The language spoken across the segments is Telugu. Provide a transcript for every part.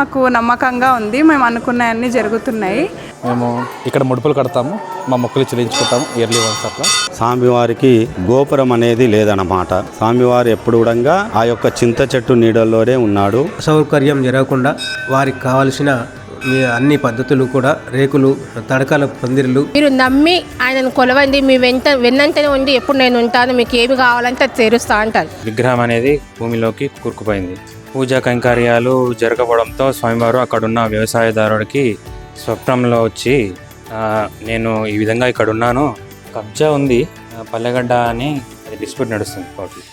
మాకు నమ్మకంగా ఉంది. మేము అనుకున్నవన్నీ జరుగుతున్నాయి. మేము ఇక్కడ ముడుపులు కడతాము. మా మొక్కులు చెల్లించుకుంటాము. ఇయర్లీ వన్స్ అట్లా. స్వామివారికి గోపురం అనేది లేదన్నమాట. స్వామివారు ఎప్పుడు కూడా ఆ యొక్క చింత చెట్టు నీడల్లోనే ఉన్నాడు. అసౌకర్యం జరగకుండా వారికి కావలసిన మీ అన్ని పద్ధతులు కూడా రేకులు తడకల పందిర్లు. మీరు నమ్మి ఆయనను కొలవండి. మీ వెంట వెన్నంటనే ఉండి ఎప్పుడు నేను ఉంటాను. మీకు ఏమి కావాలంటే అది తెరుస్తా అంటారు. విగ్రహం అనేది భూమిలోకి కూరుకుపోయింది. పూజా కైంకర్యాలు జరగకపోవడంతో స్వామివారు అక్కడున్న వ్యవసాయదారుడికి స్వప్నంలో వచ్చి నేను ఈ విధంగా ఇక్కడ ఉన్నాను కబ్జా ఉంది. పల్లెగడ్డ అని అది డిస్ప్యూట్ నడుస్తుంది కోర్టులో.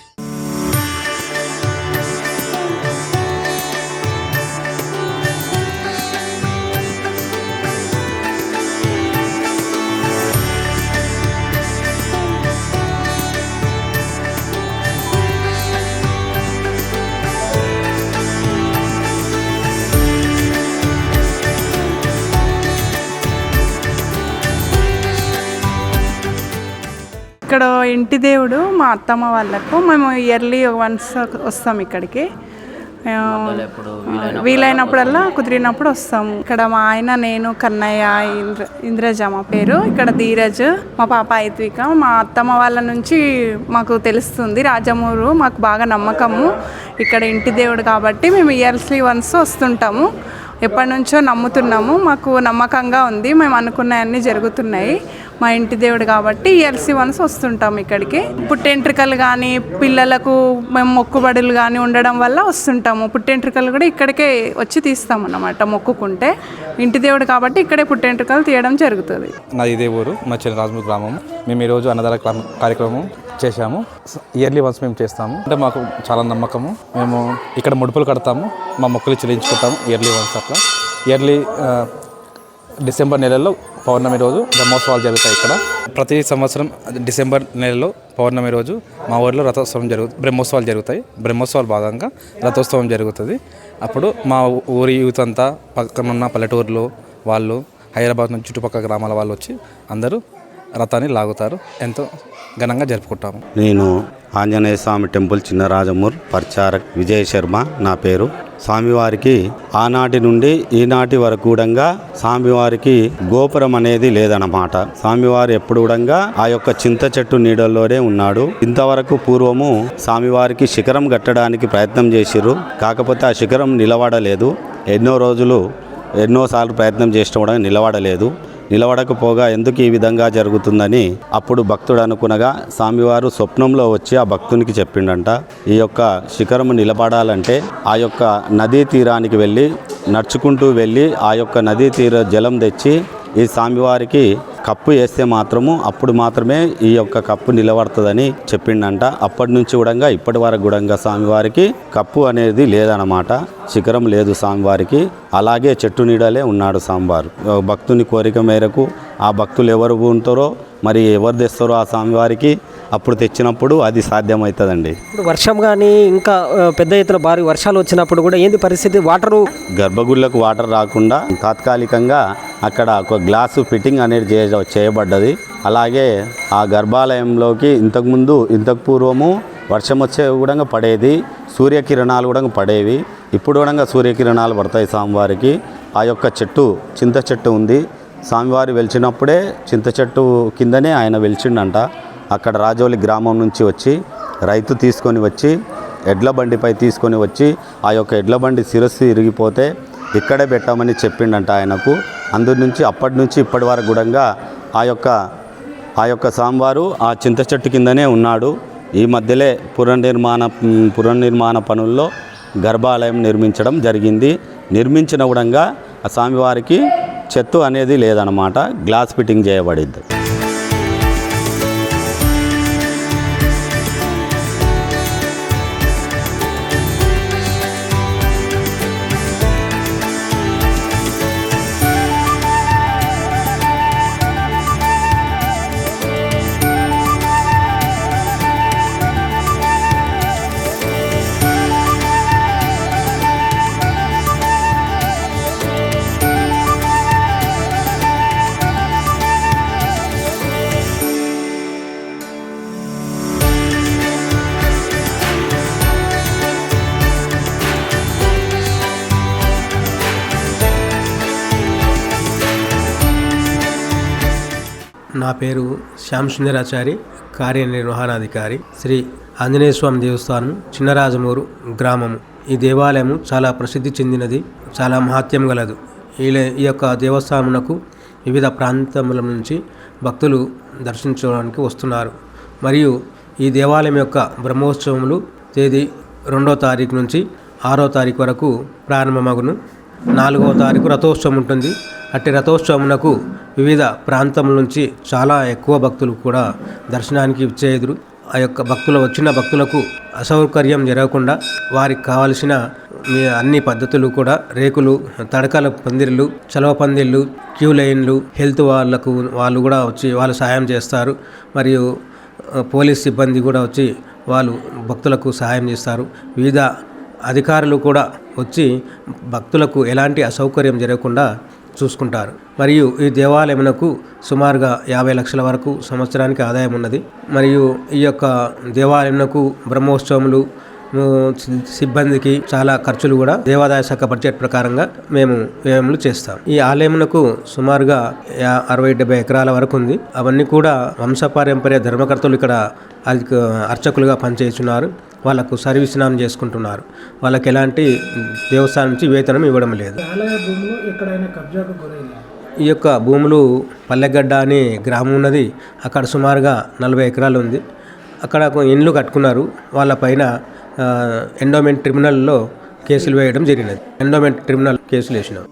ఇక్కడ ఇంటి దేవుడు మా అత్తమ్మ వాళ్ళకు. మేము ఇయర్లీ వన్స్ వస్తాం ఇక్కడికి. వీలైనప్పుడల్లా కుదిరినప్పుడు వస్తాము ఇక్కడ మా ఆయన నేను కన్నయ్య ఇంద్ర ఇంద్రజ మా పేరు. ఇక్కడ ధీరజ్ మా పాప ఐత్విక మా అత్తమ్మ వాళ్ళ నుంచి మాకు తెలుస్తుంది. రాజమూరు మాకు బాగా నమ్మకము. ఇక్కడ ఇంటి దేవుడు కాబట్టి మేము ఇయర్స్లీ వన్స్ వస్తుంటాము. ఎప్పటి నుంచో నమ్ముతున్నాము. మాకు నమ్మకంగా ఉంది. మేము అనుకున్నవన్నీ జరుగుతున్నాయి. మా ఇంటి దేవుడు కాబట్టి ఎల్సి వన్స్ వస్తుంటాం ఇక్కడికి. పుట్టెంట్రికలు కానీ పిల్లలకు మేము మొక్కుబడులు కానీ ఉండడం వల్ల వస్తుంటాము. పుట్టెంట్రికలు కూడా ఇక్కడికే వచ్చి తీస్తాం అన్నమాట మొక్కుకుంటే. ఇంటి దేవుడు కాబట్టి ఇక్కడే పుట్టెంట్రికలు తీయడం జరుగుతుంది. నాది ఇదే ఊరు. మా చెల్లి గ్రామం. మేము ఈరోజు అన్నదాన కార్యక్రమం చేశాము. ఇయర్లీ వన్స్ మేము చేస్తాము. అంటే మాకు చాలా నమ్మకము. మేము ఇక్కడ ముడుపులు కడతాము మా మొక్కలు చెల్లించుకుంటాము ఇయర్లీ వన్స్ అట్లా. ఇయర్లీ డిసెంబర్ నెలలో పౌర్ణమి రోజు బ్రహ్మోత్సవాలు జరుగుతాయి ఇక్కడ. ప్రతి సంవత్సరం డిసెంబర్ నెలలో పౌర్ణమి రోజు మా ఊరిలో రథోత్సవం జరుగు బ్రహ్మోత్సవాలు జరుగుతాయి. బ్రహ్మోత్సవాల భాగంగా రథోత్సవం జరుగుతుంది. అప్పుడు మా ఊరి యూత్ అంతా పక్కన ఉన్న వాళ్ళు హైదరాబాద్ నుంచి చుట్టుపక్కల గ్రామాల వాళ్ళు వచ్చి అందరూ రథాన్ని లాగుతారు. ఎంతో ఘనంగా జరుపుకుంటాము. నేను ఆంజనేయ స్వామి టెంపుల్ చిన్నరాజమూర్ పరిచారక్ విజయ్ శర్మ నా పేరు. స్వామివారికి ఆనాటి నుండి ఈనాటి వరకు కూడా స్వామివారికి గోపురం అనేది లేదన్నమాట. స్వామివారు ఎప్పుడు కూడా ఆ యొక్క చింత చెట్టు నీడల్లోనే ఉన్నాడు. ఇంతవరకు పూర్వము స్వామివారికి శిఖరం కట్టడానికి ప్రయత్నం చేసిర్రు. కాకపోతే ఆ శిఖరం నిలబడలేదు ఎన్నో రోజులు ఎన్నోసార్లు ప్రయత్నం చేసిన కూడా నిలబడలేదు నిలబడకపోగా ఎందుకు ఈ విధంగా జరుగుతుందని అప్పుడు భక్తుడు అనుకునగా స్వామివారు స్వప్నంలో వచ్చి ఆ భక్తునికి చెప్పిండంట. ఈ యొక్క శిఖరము నిలబడాలంటే ఆ యొక్క నదీ తీరానికి వెళ్ళి నడుచుకుంటూ వెళ్ళి ఆ యొక్క నదీ తీర జలం తెచ్చి ఈ స్వామివారికి కప్పు వేస్తే మాత్రము అప్పుడు మాత్రమే ఈ యొక్క కప్పు నిలబడుతుందని చెప్పిండంట. అప్పటి నుంచి కూడా ఇప్పటి వరకు కూడా స్వామివారికి కప్పు అనేది లేదన్నమాట. శిఖరం లేదు స్వామివారికి. అలాగే చెట్టు నీడలే ఉన్నాడు స్వామివారు. భక్తుని కోరిక మేరకు ఆ భక్తులు ఎవరు ఉంటారో మరి ఎవరు తెస్తారో ఆ స్వామివారికి అప్పుడు తెచ్చినప్పుడు అది సాధ్యమవుతుందండి. ఇప్పుడు వర్షం కానీ ఇంకా పెద్ద ఎత్తున భారీ వర్షాలు వచ్చినప్పుడు కూడా ఏంది పరిస్థితి? వాటరు గర్భగుళ్ళకు వాటర్ రాకుండా తాత్కాలికంగా అక్కడ ఒక గ్లాసు ఫిట్టింగ్ అనేది చేయ చేయబడ్డది. అలాగే ఆ గర్భాలయంలోకి ఇంతకుముందు ఇంతకు పూర్వము వర్షం వచ్చే కూడా పడేది. సూర్యకిరణాలు కూడా పడేవి. ఇప్పుడు కూడా సూర్యకిరణాలు పడతాయి స్వామివారికి. ఆ యొక్క చెట్టు చింత చెట్టు ఉంది. స్వామివారు వెలిచినప్పుడే చింత చెట్టు కిందనే ఆయన వెలిచిండంట. అక్కడ రాజోలి గ్రామం నుంచి వచ్చి రైతు తీసుకొని వచ్చి ఎడ్ల బండిపై తీసుకొని వచ్చి ఆ యొక్క ఎడ్ల బండి శిరస్సు ఇరిగిపోతే ఇక్కడే పెట్టామని చెప్పిండంట ఆయనకు. అందు నుంచి అప్పటి నుంచి ఇప్పటి వరకు కూడా ఆ యొక్క ఆ యొక్క సాంబారు ఆ చింత చెట్టు కిందనే ఉన్నాడు. ఈ మధ్యలే పునర్నిర్మాణ పునర్నిర్మాణ పనుల్లో గర్భాలయం నిర్మించడం జరిగింది. నిర్మించిన కూడా ఆ స్వామివారికి చెత్తు అనేది లేదనమాట గ్లాస్ ఫిట్టింగ్ చేయబడింది. నా పేరు శ్యామ్ సుందరాచారి కార్యనిర్వహణాధికారి శ్రీ ఆంజనేయ స్వామి దేవస్థానం చిన్నరాజమూరు గ్రామము. ఈ దేవాలయము చాలా ప్రసిద్ధి చెందినది చాలా మహత్యం గలదు. ఈ ఈ యొక్క దేవస్థానమునకు వివిధ ప్రాంతముల నుంచి భక్తులు దర్శించడానికి వస్తున్నారు. మరియు ఈ దేవాలయం యొక్క బ్రహ్మోత్సవములు తేదీ రెండో తారీఖు నుంచి ఆరో తారీఖు వరకు ప్రారంభమగును. నాలుగవ తారీఖు రథోత్సవం ఉంటుంది. అట్టి రథోత్సవమునకు వివిధ ప్రాంతం నుంచి చాలా ఎక్కువ భక్తులు కూడా దర్శనానికి ఇచ్చేదురు ఆ యొక్క భక్తులు వచ్చిన భక్తులకు అసౌకర్యం జరగకుండా వారికి కావలసిన అన్ని పద్ధతులు కూడా రేకులు తడకల పందిర్లు చలవ పందిర్లు క్యూ లైన్లు హెల్త్ వాళ్ళకు వాళ్ళు కూడా వచ్చి వాళ్ళు సహాయం చేస్తారు. మరియు పోలీస్ సిబ్బంది కూడా వచ్చి వాళ్ళు భక్తులకు సహాయం చేస్తారు. వివిధ అధికారులు కూడా వచ్చి భక్తులకు ఎలాంటి అసౌకర్యం జరగకుండా చూసుకుంటారు. మరియు ఈ దేవాలయమునకు సుమారుగా యాభై లక్షల వరకు సంవత్సరానికి ఆదాయం ఉన్నది. మరియు ఈ యొక్క దేవాలయమునకు బ్రహ్మోత్సవములు సిబ్బందికి చాలా ఖర్చులు కూడా దేవాదాయ శాఖ బడ్జెట్ ప్రకారంగా మేము వ్యయములు చేస్తాం. ఈ ఆలయమునకు సుమారుగా యా- అరవై డెబ్బై ఎకరాల వరకు ఉంది. అవన్నీ కూడా వంశపారంపర్య ధర్మకర్తలు ఇక్కడ అర్చకులుగా పనిచేస్తున్నారు వాళ్ళకు సర్వీస్నామం చేసుకుంటున్నారు. వాళ్ళకి ఎలాంటి దేవస్థానం నుంచి వేతనం ఇవ్వడం లేదు. ఈ యొక్క భూములు పల్లెగడ్డ అనే గ్రామం ఉన్నది. అక్కడ సుమారుగా నలభై ఎకరాలు ఉంది. అక్కడ ఇండ్లు కట్టుకున్నారు. వాళ్ళ పైన ఎండోమెంట్ ట్రిబ్యునల్లో కేసులు వేయడం జరిగినది. ఎండోమెంట్ ట్రిబ్యునల్ కేసులు వేసినాం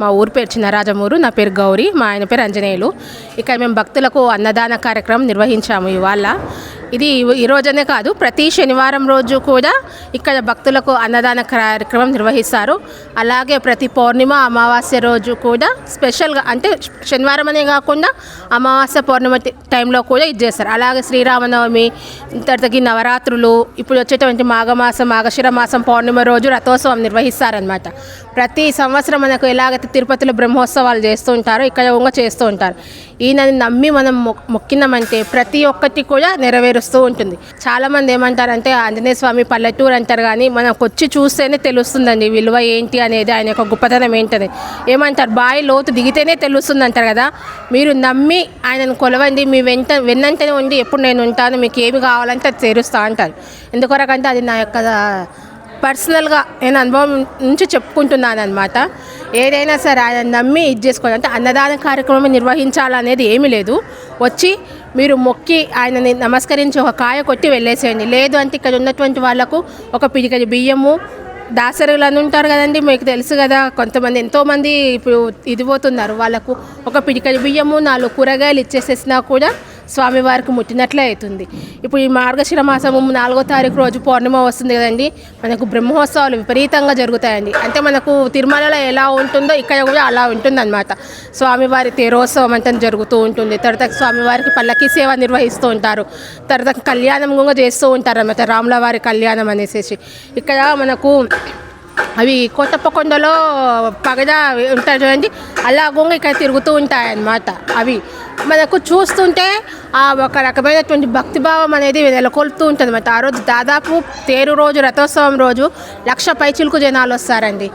మా ఊరు పేరు చిన్నరాజమూరు నా పేరు గౌరీ మా ఆయన పేరు అంజనేయులు. ఇక్కడ మేము భక్తులకు అన్నదాన కార్యక్రమం నిర్వహించాము ఇవాళ. ఇది ఈ రోజనే కాదు ప్రతి శనివారం రోజు కూడా ఇక్కడ భక్తులకు అన్నదాన కార్యక్రమం నిర్వహిస్తారు. అలాగే ప్రతి పౌర్ణిమ అమావాస్య రోజు కూడా స్పెషల్గా అంటే శనివారం అనే కాకుండా అమావాస్య పౌర్ణిమ టైంలో కూడా ఇది చేస్తారు. అలాగే శ్రీరామనవమి తర్వాతకి నవరాత్రులు ఇప్పుడు వచ్చేటువంటి మాఘమాసం మాఘశిర మాసం పౌర్ణిమ రోజు రథోత్సవం నిర్వహిస్తారనమాట ప్రతి సంవత్సరం మనకు ఎలాగైతే తిరుపతిలో బ్రహ్మోత్సవాలు చేస్తూ ఉంటారో ఇక్కడ ఉంగ చేస్తూ ఉంటారు. ఈయనని నమ్మి మనం మొక్- మొక్కినామంటే ప్రతి ఒక్కటి కూడా నెరవేరు నెరవేరుస్తూ ఉంటుంది. చాలామంది ఏమంటారంటే ఆంజనేయ స్వామి పల్లెటూరు అంటారు కానీ మనకు వచ్చి చూస్తేనే తెలుస్తుందండి విలువ ఏంటి అనేది ఆయన యొక్క గొప్పతనం ఏంటని. ఏమంటారు బాయి లోతు దిగితేనే తెలుస్తుంది అంటారు కదా. మీరు నమ్మి ఆయనను కొలవండి మీ వెంట వెన్నంటనే ఉండి ఎప్పుడు నేను ఉంటాను మీకు ఏమి కావాలంటే అది తెరుస్తా అంటారు. ఎందుకొరకంటే అది నా యొక్క పర్సనల్గా నేను అనుభవం నుంచి చెప్పుకుంటున్నాను అనమాట ఏదైనా సరే ఆయన నమ్మి ఇది చేసుకోవాలి. అంటే అన్నదాన కార్యక్రమం నిర్వహించాలనేది ఏమీ లేదు. వచ్చి మీరు మొక్కి ఆయనని నమస్కరించి ఒక కాయ కొట్టి వెళ్ళేసేయండి. లేదు అంటే ఇక్కడ ఉన్నటువంటి వాళ్ళకు ఒక పిడికడి బియ్యము దాసరులు అని ఉంటారు కదండి మీకు తెలుసు కదా. కొంతమంది ఎంతోమంది ఇప్పుడు ఇది పోతున్నారు. వాళ్ళకు ఒక పిడికడి బియ్యము నాలుగు కూరగాయలు ఇచ్చేసేసినా కూడా స్వామివారికి ముట్టినట్లే అవుతుంది. ఇప్పుడు ఈ మార్గశిర మాసము నాలుగో తారీఖు రోజు పౌర్ణిమ వస్తుంది కదండి మనకు బ్రహ్మోత్సవాలు విపరీతంగా జరుగుతాయండి. అంటే మనకు తిరుమలలో ఎలా ఉంటుందో ఇక్కడ కూడా అలా ఉంటుందన్నమాట. స్వామివారి తేరోత్సవం అంతా జరుగుతూ ఉంటుంది. తర్వాత స్వామివారికి పల్లకి సేవ నిర్వహిస్తూ ఉంటారు. తర్వాత కళ్యాణం కూడా చేస్తూ ఉంటారు అన్నమాట రాముల వారి కళ్యాణం అనేసి ఇక్కడ మనకు అవి కొత్తపకొండలో పగడ ఉంటాయి చూడండి అలా గొంగ ఇక్కడ తిరుగుతూ ఉంటాయి అన్నమాట అవి. మనకు చూస్తుంటే ఆ ఒక రకమైనటువంటి భక్తిభావం అనేది నెలకొల్పుతూ ఉంటుంది అన్నమాట ఆ రోజు దాదాపు తేరు రోజు రథోత్సవం రోజు లక్ష పైచిలకు జనాలు వస్తారండి.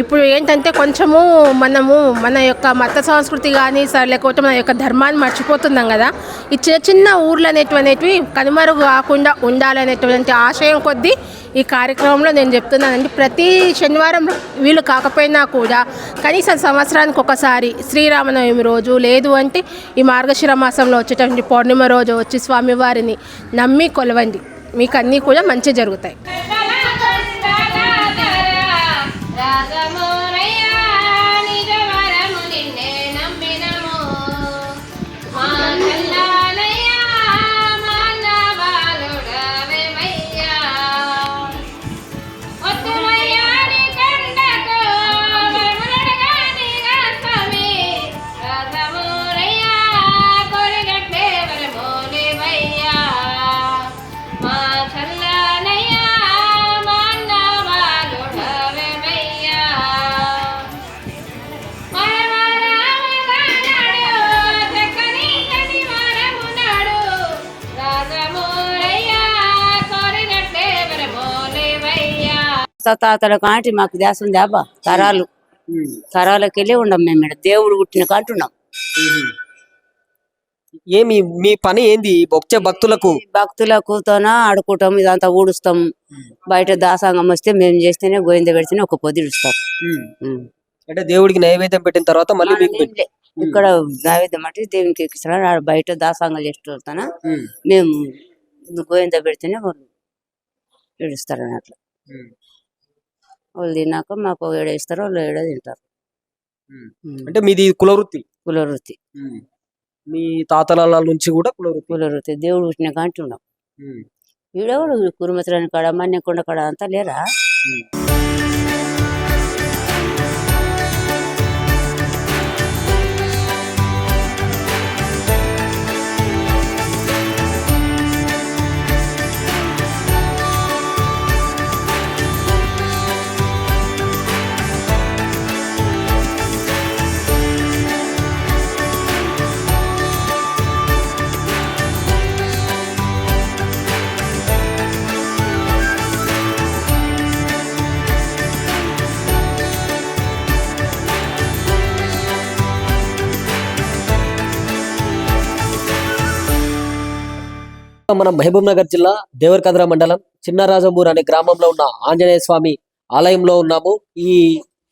ఇప్పుడు ఏంటంటే కొంచెము మనము మన యొక్క మత సంస్కృతి కానీ సరే లేకపోతే మన యొక్క ధర్మాన్ని మర్చిపోతున్నాం కదా. ఈ చిన్న చిన్న ఊర్లు అనేటువంటివి కనుమరుగు కాకుండా ఉండాలనేటువంటి ఆశయం కొద్దీ ఈ కార్యక్రమంలో నేను చెప్తున్నానండి. ప్రతి శనివారం వీలు కాకపోయినా కూడా కనీసం సంవత్సరానికి ఒకసారి శ్రీరామనవమి రోజు లేదు అంటే ఈ మార్గశిర మాసంలో వచ్చేటువంటి పౌర్ణిమ రోజు వచ్చి స్వామివారిని నమ్మి కొలవండి. మీకు అన్నీ కూడా మంచి జరుగుతాయి. తాతల కాంటి మాకు దేశం ఉంది అబ్బా తరాలు. తరాలకు వెళ్ళి ఉండం మేము ఈడ. దేవుడు పుట్టిన కాంటున్నాం ఏమి మీ పని ఏంది? వచ్చే భక్తులకు భక్తులకు? తోన ఆడుకుంటాం ఇదంతా ఊడుస్తాం. బయట దాసాంగం వస్తే మేము చేస్తేనే గోవింద పెడితేనే ఒక పొద్దు ఇడుస్తాం. అంటే దేవుడికి నైవేద్యం పెట్టిన తర్వాత మళ్ళీ మీకు. ఇక్కడ నైవేద్యం అంటే దేవునికి ఎక్కిస్తారు ఆడ బయట దాసాంగం చేస్తుంటాన ఉం. మేము గోవింద పెడితేనే వాళ్ళు ఏడుస్తారు అన్నట్లు. వాళ్ళు తిన్నాక మాకు ఏడ ఇస్తారు వాళ్ళు ఏడ తింటారు. అంటే మీది కులవృత్తి? కుల వృత్తి మీ తాతల నుంచి కూడా కులవృత్తి? కుల వృత్తి దేవుడు పుట్టిన కాంటి ఉన్నాం ఈడెవడు కురుమతులని కాడ మన్యకొండ కాడ అంతా లేరా? మనం మహబూబ్ నగర్ జిల్లా దేవరకద్ర మండలం చిన్నరాజమూర్ అనే గ్రామంలో ఉన్న ఆంజనేయ స్వామి ఆలయంలో ఉన్నాము. ఈ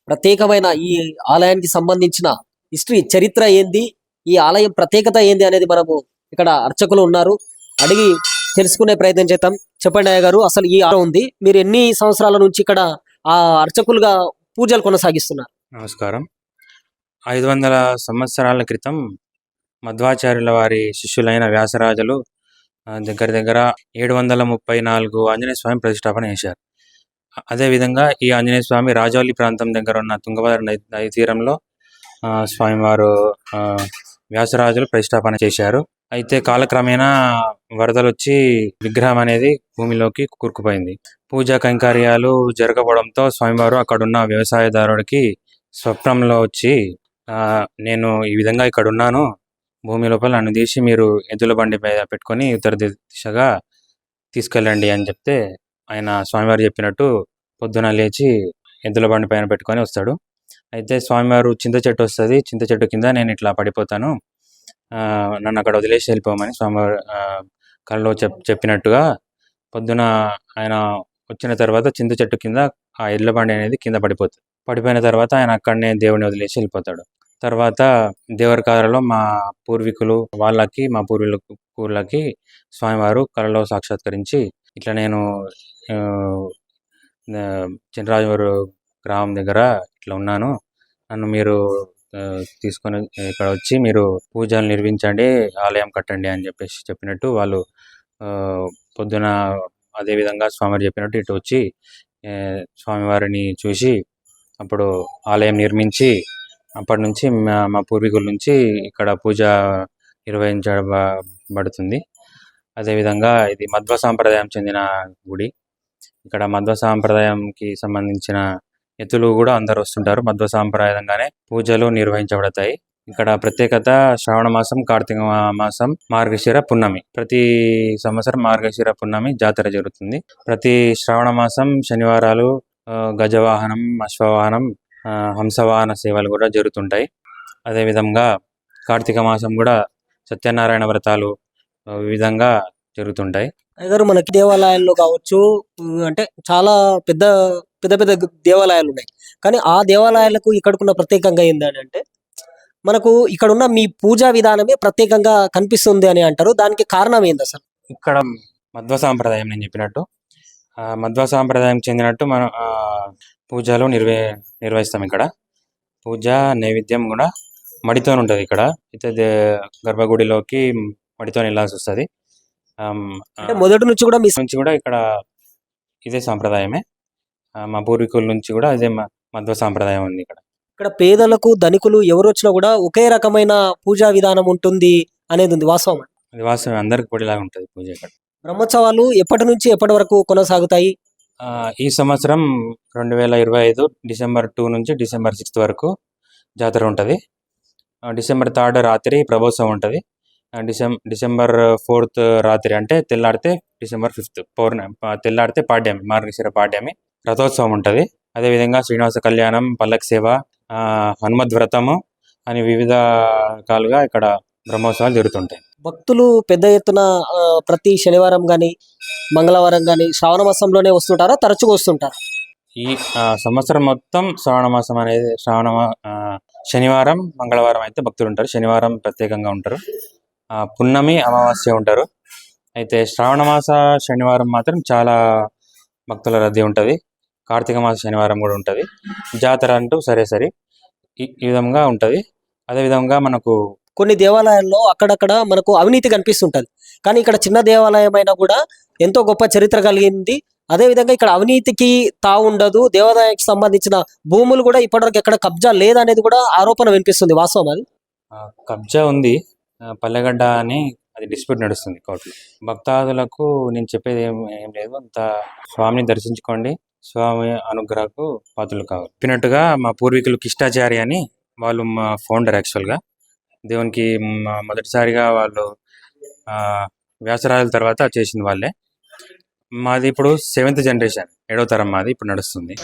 ప్రత్యేకమైన ఈ ఆలయానికి సంబంధించిన హిస్టరీ చరిత్ర ఏంది? ఈ ఆలయం ప్రత్యేకత ఏంది అనేది మనము ఇక్కడ అర్చకులు ఉన్నారు. అడిగి తెలుసుకునే ప్రయత్నం చేద్దాం. చెప్పండి అయ్య గారు అసలు ఈ ఆలయం ఉంది. మీరు ఎన్ని సంవత్సరాల నుంచి ఇక్కడ ఆ అర్చకులుగా పూజలు కొనసాగిస్తున్నారు? నమస్కారం. ఐదు వందల సంవత్సరాల క్రితం మధ్వాచార్యుల వారి శిష్యులైన వ్యాసరాజులు దగ్గర దగ్గర ఏడు వందల ముప్పై నాలుగు ఆంజనేయ స్వామి ప్రతిష్టాపన చేశారు. అదేవిధంగా ఈ ఆంజనేయ స్వామి రాజౌలి ప్రాంతం దగ్గర ఉన్న తుంగభద్ర నది నది తీరంలో స్వామివారు వ్యాసరాజులు ప్రతిష్టాపన చేశారు. అయితే కాలక్రమేణా వరదలు వచ్చి విగ్రహం అనేది భూమిలోకి కూరుకుపోయింది. పూజా కైంకర్యాలు జరగబడంతో స్వామివారు అక్కడున్న వ్యవసాయదారుడికి స్వప్నంలో వచ్చి నేను ఈ విధంగా ఇక్కడ ఉన్నాను భూమి లోపల నన్ను తీసి మీరు ఎద్దుల బండి మీద పెట్టుకొని ఉత్తర దిశగా తీసుకెళ్ళండి అని చెప్తే ఆయన స్వామివారు చెప్పినట్టు పొద్దున లేచి ఎద్దుల బండి పైన పెట్టుకొని వస్తాడు. అయితే స్వామివారు చింత చెట్టు వస్తుంది చింత చెట్టు కింద నేను ఇట్లా పడిపోతాను. నన్ను అక్కడ వదిలేసి వెళ్ళిపోమని స్వామివారు కళ్ళలో చెప్ చెప్పినట్టుగా పొద్దున ఆయన వచ్చిన తర్వాత చింత చెట్టు కింద ఆ ఎడ్ల బండి అనేది కింద పడిపోతుంది. పడిపోయిన తర్వాత ఆయన అక్కడనే దేవుని వదిలేసి వెళ్ళిపోతాడు. తర్వాత దేవరకాలలో మా పూర్వీకులు వాళ్ళకి మా పూర్వీకులకు స్వామివారు కళలో సాక్షాత్కరించి ఇట్లా నేను ఆ, చినరాజువారు గ్రామం దగ్గర ఇట్లా ఉన్నాను. నన్ను మీరు తీసుకొని ఇక్కడ వచ్చి మీరు పూజలు నిర్మించండి ఆలయం కట్టండి అని చెప్పేసి చెప్పినట్టు వాళ్ళు పొద్దున అదేవిధంగా స్వామివారు చెప్పినట్టు ఇటు వచ్చి స్వామివారిని చూసి అప్పుడు ఆలయం నిర్మించి అప్పటి నుంచి మా మా పూర్వీకుల నుంచి ఇక్కడ పూజ నిర్వహించబడుతుంది. అదేవిధంగా ఇది మధ్వ సాంప్రదాయం చెందిన గుడి. ఇక్కడ మధ్వ సాంప్రదాయంకి సంబంధించిన ఎత్తులు కూడా అందరు వస్తుంటారు. మధ్వ సాంప్రదాయంగానే పూజలు నిర్వహించబడతాయి. ఇక్కడ ప్రత్యేకత శ్రావణ మాసం కార్తీక మాసం మార్గశిర పున్నమి. ప్రతి సంవత్సరం మార్గశిర పున్నమి జాతర జరుగుతుంది. ప్రతి శ్రావణ మాసం శనివారాలు ఆ, గజవాహనం అశ్వవాహనం హంసవాహన సేవలు కూడా జరుగుతుంటాయి. అదేవిధంగా కార్తీక మాసం కూడా సత్యనారాయణ వ్రతాలు ఆ, వివిధంగా జరుగుతుంటాయి. అయ్యగారు మనకి దేవాలయాల్లో కావచ్చు అంటే చాలా పెద్ద పెద్ద పెద్ద దేవాలయాలు ఉన్నాయి. కానీ ఆ దేవాలయాలకు ఇక్కడికున్న ప్రత్యేకంగా ఏందని అంటే మనకు ఇక్కడ ఉన్న మీ పూజా విధానమే ప్రత్యేకంగా కనిపిస్తుంది అని అంటారు. దానికి కారణం ఏంది అసలు? ఇక్కడ మధ్వ సాంప్రదాయం నేను చెప్పినట్టు. మధ్వ సాంప్రదాయం చెందినట్టు మనం పూజలు నిర్వహి నిర్వహిస్తాం ఇక్కడ. పూజ నైవేద్యం కూడా మడితో ఉంటుంది ఇక్కడ. అయితే గర్భగుడిలోకి మడితో వెళ్ళాల్సి వస్తుంది. అంటే మొదటి నుంచి కూడా మీ నుంచి కూడా ఇక్కడ ఇదే సాంప్రదాయమే. మా పూర్వీకుల నుంచి కూడా ఇదే మ- మధ్వ సాంప్రదాయం ఉంది ఇక్కడ. ఇక్కడ పేదలకు ధనికులు ఎవరు వచ్చినా కూడా ఒకే రకమైన పూజా విధానం ఉంటుంది అనేది ఉంది వాస్తవం. అది వాస్తవం. అందరికి పొడిలాగా ఉంటుంది పూజ ఇక్కడ. బ్రహ్మోత్సవాలు ఎప్పటి నుంచి ఎప్పటి వరకు కొనసాగుతాయి? ఈ సంవత్సరం రెండు వేల ఇరవై ఐదు డిసెంబర్ టూ నుంచి డిసెంబర్ సిక్స్త్ వరకు జాతర ఉంటుంది. డిసెంబర్ థర్డ్ రాత్రి ప్రభోత్సవం ఉంటుంది. డిసెం డిసెంబర్ ఫోర్త్ రాత్రి అంటే తెల్లాడితే డిసెంబర్ ఫిఫ్త్ పౌర్ణమి తెల్లాడితే పాడ్యమి మార్గశిర పాడ్యమి రథోత్సవం ఉంటుంది. అదేవిధంగా శ్రీనివాస కళ్యాణం పల్లక్ సేవ హనుమద్ వ్రతము అని వివిధ రకాలుగా ఇక్కడ బ్రహ్మోత్సవాలు జరుగుతుంటాయి. భక్తులు పెద్ద ఎత్తున ప్రతి శనివారం కానీ మంగళవారం కానీ శ్రావణ మాసంలోనే వస్తుంటారా? తరచుగా వస్తుంటారు? ఈ సంవత్సరం మొత్తం శ్రావణ మాసం అనేది శ్రావణ మా- ఆ, శనివారం మంగళవారం అయితే భక్తులు ఉంటారు. శనివారం ప్రత్యేకంగా ఉంటారు. ఆ, పున్నమి అమావాస్య ఉంటారు. అయితే శ్రావణ మాస శనివారం మాత్రం చాలా భక్తుల రద్దీ ఉంటుంది. కార్తీక మాస శనివారం కూడా ఉంటుంది. జాతర అంటూ సరే సరే ఈ ఈ విధంగా ఉంటుంది. అదేవిధంగా మనకు కొన్ని దేవాలయాల్లో అక్కడక్కడ మనకు అవినీతి కనిపిస్తుంటది. కానీ ఇక్కడ చిన్న దేవాలయం అయినా కూడా ఎంతో గొప్ప చరిత్ర కలిగింది. అదే విధంగా ఇక్కడ అవినీతికి తావుండదు. ఉండదు సంబంధించిన భూములు కూడా ఇప్పటివరకు ఎక్కడ కబ్జా లేదనేది కూడా ఆరోపణ వినిపిస్తుంది. వాస్తవం అది? కబ్జా ఉంది. పల్లెగడ్డ అని అది డిస్ప్యూట్ నడుస్తుంది కోర్టులో. భక్తాదులకు నేను చెప్పేది ఏం ఏం లేదు. అంత స్వామిని దర్శించుకోండి. స్వామి అనుగ్రహకు పాత్రలు కావాలి. చెప్పినట్టుగా మా పూర్వీకులు కిష్టాచారి అని వాళ్ళు మా ఫౌండర్ యాక్చువల్గా. దేవునికి మొదటిసారిగా వాళ్ళు ఆ, వ్యాసరాజుల తర్వాత చేసింది వాళ్ళే. మాది ఇప్పుడు సెవెంత్ జనరేషన్ ఏడవ తరం మాది ఇప్పుడు నడుస్తుంది.